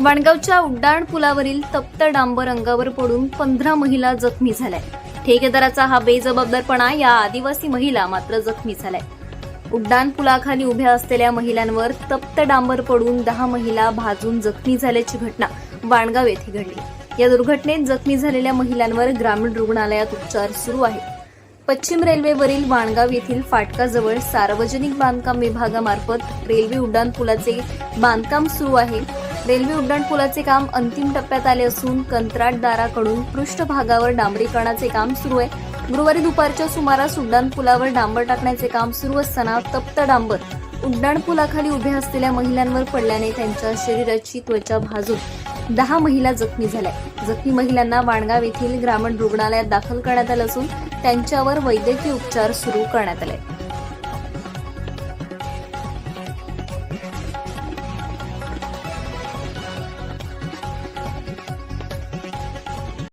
वाणगावच्या उड्डाण पुलावरील तप्त डांबर अंगावर पडून पंधरा महिला जखमी झाल्या. ठेकेदाराचा हा बेजबाबदारपणा या आदिवासी महिला मात्र जखमी झाल्या. उड्डाण पुलाखाली उभ्या असलेल्या महिलांवर तप्त डांबर पडून दहा महिला भाजून जखमी झाल्याची घटना वाणगाव येथे घडली. या दुर्घटनेत जखमी झालेल्या महिलांवर ग्रामीण रुग्णालयात उपचार सुरू आहेत. पश्चिम रेल्वेवरील वाणगाव येथील फाटकाजवळ सार्वजनिक बांधकाम विभागामार्फत रेल्वे उड्डाण पुलाचे बांधकाम सुरू आहे. रेल्वे उड्डाण पुलाचे काम अंतिम टप्प्यात आले असून कंत्राटदाराकडून पृष्ठभागावर डांबरीकरणाचे काम सुरू आहे. गुरुवारी दुपारच्या सुमारास उड्डाण पुलावर डांबर टाकण्याचे काम सुरू असताना तप्त डांबर उड्डाण पुलाखाली उभ्या असलेल्या महिलांवर पडल्याने त्यांच्या शरीराची त्वचा भाजून दहा महिला जखमी झाल्या. जखमी महिलांना वाणगाव येथील ग्रामीण रुग्णालयात दाखल करण्यात आलं असून त्यांच्यावर वैद्यकीय उपचार सुरू करण्यात आले.